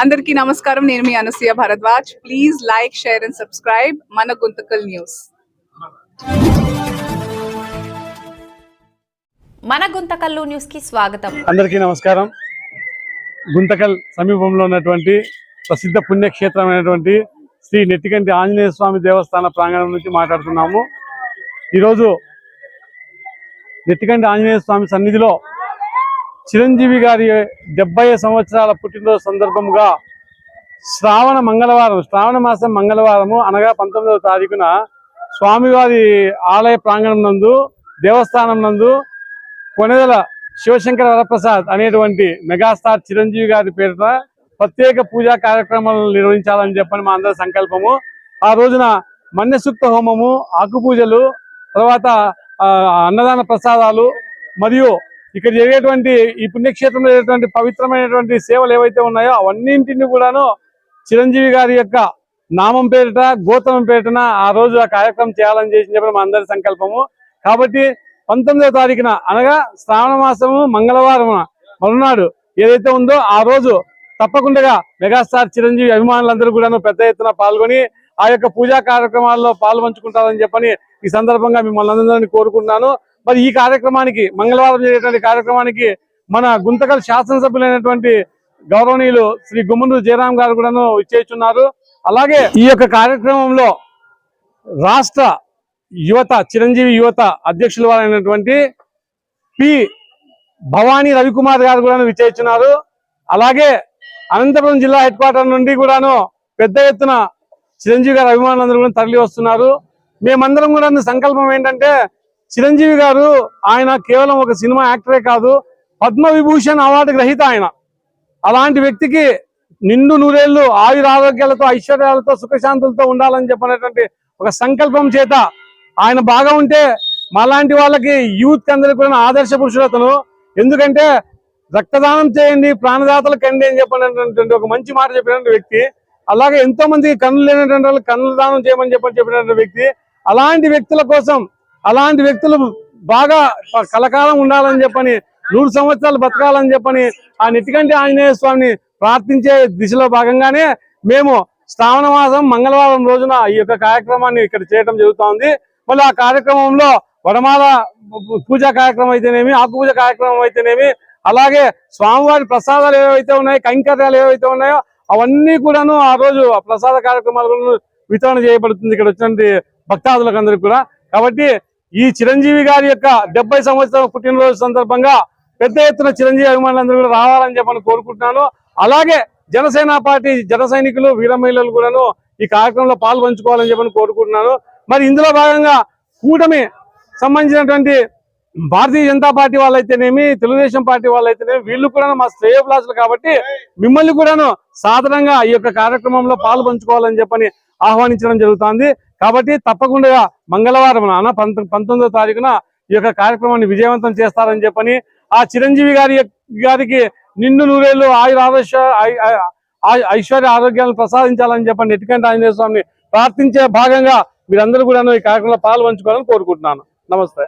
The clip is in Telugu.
అందరికీ నమస్కారం. నేను మీ Anasuya Bharadwaj. Please like share and subscribe మన గుంతకల్ న్యూస్. మన గుంతకల్లు న్యూస్కి స్వాగతం. అందరికీ నమస్కారం. గుంతకల్ సమీపంలో ఉన్నటువంటి ప్రసిద్ధ పుణ్యక్షేత్రమైనటువంటి శ్రీ నెట్టికంటి ఆంజనేయ స్వామి దేవస్థాన ప్రాంగణం నుంచి మాట్లాడుతున్నాము. ఈరోజు నెట్టికంటి ఆంజనేయ స్వామి సన్నిధిలో చిరంజీవి గారి డెబ్బై సంవత్సరాల పుట్టినరోజు సందర్భంగా శ్రావణ మంగళవారం శ్రావణ మాసం మంగళవారము అనగా పంతొమ్మిదవ తారీఖున స్వామివారి ఆలయ ప్రాంగణం నందు దేవస్థానం నందు కొనెదల శివశంకర వరప్రసాద్ అనేటువంటి మెగాస్టార్ చిరంజీవి గారి పేరున ప్రత్యేక పూజా కార్యక్రమాలను నిర్వహించాలని చెప్పని మా అందరి సంకల్పము. ఆ రోజున మన్యసూక్త హోమము ఆకు పూజలు తర్వాత ఆ, అన్నదాన ప్రసాదాలు మరియు ఇక్కడ జరిగేటువంటి ఈ పుణ్యక్షేత్రంలో జరిగేటువంటి పవిత్రమైనటువంటి సేవలు ఏవైతే ఉన్నాయో అవన్నింటిని కూడాను చిరంజీవి గారి యొక్క నామం పేరిట గోతమం పేరిటన ఆ రోజు ఆ కార్యక్రమం చేయాలని చేసి చెప్పిన మా అందరి సంకల్పము. కాబట్టి పంతొమ్మిదవ తారీఖున అనగా శ్రావణ మాసము మంగళవారం మరునాడు ఏదైతే ఉందో ఆ రోజు తప్పకుండా మెగాస్టార్ చిరంజీవి అభిమానులందరూ కూడాను పెద్ద ఎత్తున పాల్గొని ఆ యొక్క పూజా కార్యక్రమాల్లో పాల్పంచుకుంటారని చెప్పని ఈ సందర్భంగా మిమ్మల్ని అందరినీ కోరుకుంటున్నాను. మరి ఈ కార్యక్రమానికి మంగళవారం జరిగేటువంటి కార్యక్రమానికి మన గుంతకల్ శాసనసభ్యులైనటువంటి గౌరవనీయులు శ్రీ గుమ్మనూరు జయరాం గారు కూడాను ఇచ్చేస్తున్నారు అలాగే ఈ యొక్క కార్యక్రమంలో రాష్ట్ర యువత చిరంజీవి యువత అధ్యక్షుల వారైనటువంటి పి భవానీ రవికుమార్ గారు కూడాను విచ్చేస్తున్నారు అలాగే అనంతపురం జిల్లా హెడ్ క్వార్టర్ నుండి కూడాను పెద్ద ఎత్తున చిరంజీవి గారి అభిమానులందరూ కూడా తరలి వస్తున్నారు మేమందరం కూడా సంకల్పం ఏంటంటే చిరంజీవి గారు ఆయన కేవలం ఒక సినిమా యాక్టరే కాదు పద్మ విభూషణ్ అవార్డు గ్రహీత ఆయన. అలాంటి వ్యక్తికి నిండు నూరేళ్ళు ఆయుర ఆరోగ్యాలతో ఐశ్వర్యాలతో సుఖశాంతులతో ఉండాలని చెప్పినటువంటి ఒక సంకల్పం చేత ఆయన బాగా ఉంటే మాలాంటి వాళ్ళకి యూత్ అందరికి కూడా ఆదర్శ పురుషుడు అతను. ఎందుకంటే రక్తదానం చేయండి ప్రాణదాతలు కండి అని చెప్పినటువంటి ఒక మంచి మాట చెప్పినటువంటి వ్యక్తి. అలాగే ఎంతో మంది కన్నులు లేనటువంటి వాళ్ళు కన్నుల దానం చేయమని చెప్పని చెప్పినటువంటి వ్యక్తి. అలాంటి వ్యక్తుల కోసం అలాంటి వ్యక్తులు బాగా కలకాలం ఉండాలని చెప్పని నూరు సంవత్సరాలు బతకాలని చెప్పని ఆ నెట్టికంటి ఆంజనేయ స్వామిని ప్రార్థించే దిశలో భాగంగానే మేము శ్రావణ మాసం మంగళవారం రోజున ఈ యొక్క కార్యక్రమాన్ని ఇక్కడ చేయడం జరుగుతోంది. మళ్ళీ ఆ కార్యక్రమంలో వడమాల పూజా కార్యక్రమం అయితేనేమి ఆకు పూజ కార్యక్రమం అయితేనేమి అలాగే స్వామివారి ప్రసాదాలు ఏవైతే ఉన్నాయో కైంకర్యాలు ఏవైతే ఉన్నాయో అవన్నీ కూడాను ఆ రోజు ఆ ప్రసాద కార్యక్రమాలను వితరణ చేయబడుతుంది. ఇక్కడ వచ్చిన భక్తాదులకు అందరికి కూడా. కాబట్టి ఈ చిరంజీవి గారి యొక్క డెబ్బై సంవత్సరం పుట్టినరోజు సందర్భంగా పెద్ద ఎత్తున చిరంజీవి అభిమానులందరూ కూడా రావాలని చెప్పని కోరుకుంటున్నాను. అలాగే జనసేన పార్టీ జన సైనికులు వీర మహిళలు కూడాను ఈ కార్యక్రమంలో పాల్పంచుకోవాలని చెప్పని కోరుకుంటున్నాను. మరి ఇందులో భాగంగా కూటమి సంబంధించినటువంటి భారతీయ జనతా పార్టీ వాళ్ళైతేనేమి తెలుగుదేశం పార్టీ వాళ్ళైతేనేమి వీళ్ళు కూడా మా శ్రేయోభిలాషులు కాబట్టి మిమ్మల్ని కూడాను సాధారణంగా ఈ యొక్క కార్యక్రమంలో పాలు పంచుకోవాలని చెప్పని ఆహ్వానించడం జరుగుతోంది. కాబట్టి తప్పకుండా మంగళవారం నాన్న పంత పంతొమ్మిదో తారీఖున ఈ యొక్క కార్యక్రమాన్ని విజయవంతం చేస్తారని చెప్పని ఆ చిరంజీవి గారి గారికి నిండు నూరేళ్ళు ఆయుర ఆరోగ్య ఐశ్వర్య ఆరోగ్యాలను ప్రసాదించాలని చెప్పని ఎటుకంటే ఆంజనేయ స్వామిని ప్రార్థించే భాగంగా మీరందరూ కూడా ఈ కార్యక్రమంలో పాలు పంచుకోవాలని కోరుకుంటున్నాను. నమస్తే.